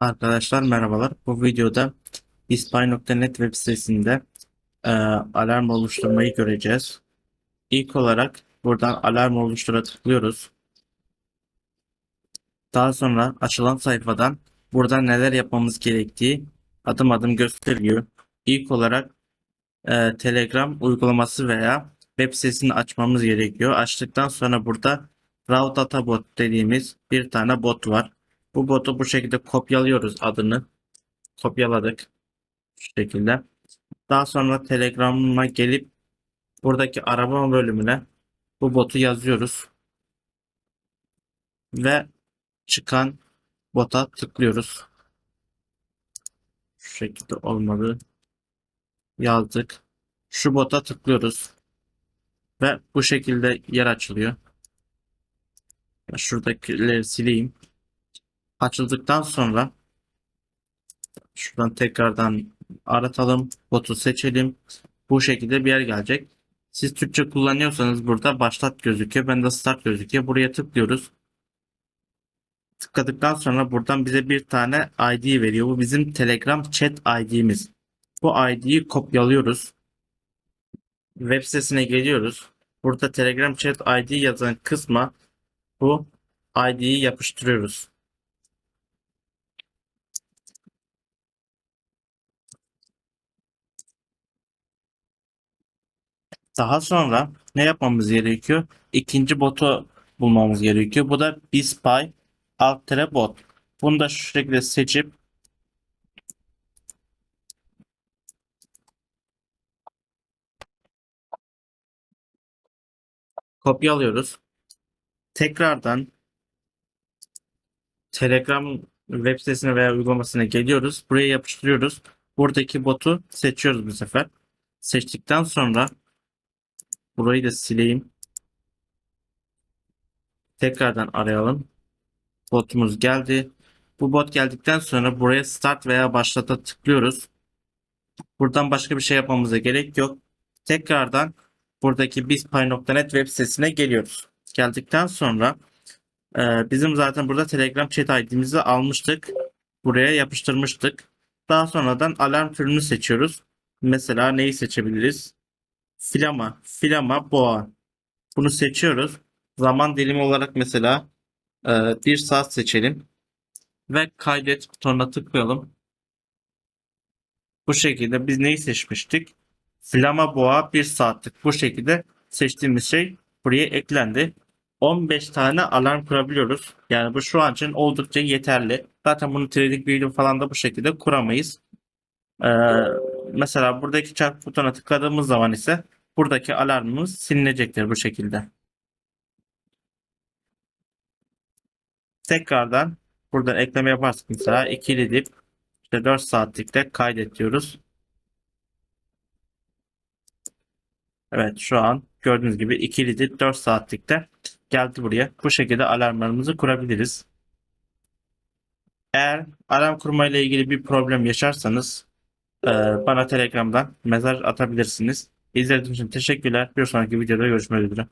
Arkadaşlar merhabalar. Bu videoda ispay.net web sitesinde e, alarm oluşturmayı göreceğiz. İlk olarak buradan alarm oluştura tıklıyoruz. Daha sonra açılan sayfadan burada neler yapmamız gerektiği adım adım gösteriyor. İlk olarak e, Telegram uygulaması veya web sitesini açmamız gerekiyor. Açtıktan sonra burada Raw Data Bot dediğimiz bir tane bot var. Bu botu bu şekilde kopyalıyoruz adını. Kopyaladık. Şu şekilde. Daha sonra Telegram'a gelip buradaki arama bölümüne bu botu yazıyoruz. Ve çıkan bota tıklıyoruz. Şu şekilde olmadı. Yazdık. Şu bota tıklıyoruz. Ve bu şekilde yer açılıyor. Şuradakileri sileyim. Açıldıktan sonra şuradan tekrardan aratalım. Botu seçelim. Bu şekilde bir yer gelecek. Siz Türkçe kullanıyorsanız burada başlat gözüküyor. Bende start gözüküyor. Buraya tıklıyoruz. Tıkladıktan sonra buradan bize bir tane ID veriyor. Bu bizim Telegram chat ID'miz. Bu ID'yi kopyalıyoruz. Web sitesine geliyoruz. Burada Telegram chat ID yazan kısma bu ID'yi yapıştırıyoruz. Daha sonra ne yapmamız gerekiyor? İkinci botu bulmamız gerekiyor. Bu da BSpy alt bot. Bunu da şu şekilde seçip kopyalıyoruz. Tekrardan Telegram web sitesine veya uygulamasına geliyoruz. Buraya yapıştırıyoruz. Buradaki botu seçiyoruz bu sefer. Seçtikten sonra burayı da sileyim. Tekrardan arayalım. Botumuz geldi. Bu bot geldikten sonra buraya start veya başlata tıklıyoruz. Buradan başka bir şey yapmamıza gerek yok. Tekrardan buradaki bizpay.net web sitesine geliyoruz. Geldikten sonra e, bizim zaten burada Telegram chat ID'mizi almıştık. Buraya yapıştırmıştık. Daha sonradan alarm türünü seçiyoruz. Mesela neyi seçebiliriz? Filama, filama, boğa. Bunu seçiyoruz. Zaman dilimi olarak mesela e, bir saat seçelim. Ve kaydet butonuna tıklayalım. Bu şekilde biz neyi seçmiştik? Flama boğa 1 saatlik. Bu şekilde seçtiğimiz şey buraya eklendi. 15 tane alarm kurabiliyoruz. Yani bu şu an için oldukça yeterli. Zaten bunu trading video falan da bu şekilde kuramayız. Ee, mesela buradaki çarp butona tıkladığımız zaman ise buradaki alarmımız silinecektir bu şekilde. Tekrardan buradan ekleme yaparsak mesela ikili dip işte 4 saatlikte kaydet diyoruz. Evet şu an gördüğünüz gibi ikili dip 4 saatlikte geldi buraya. Bu şekilde alarmlarımızı kurabiliriz. Eğer alarm kurma ile ilgili bir problem yaşarsanız bana Telegram'dan mesaj atabilirsiniz. İzlediğiniz için teşekkürler. Bir sonraki videoda görüşmek üzere.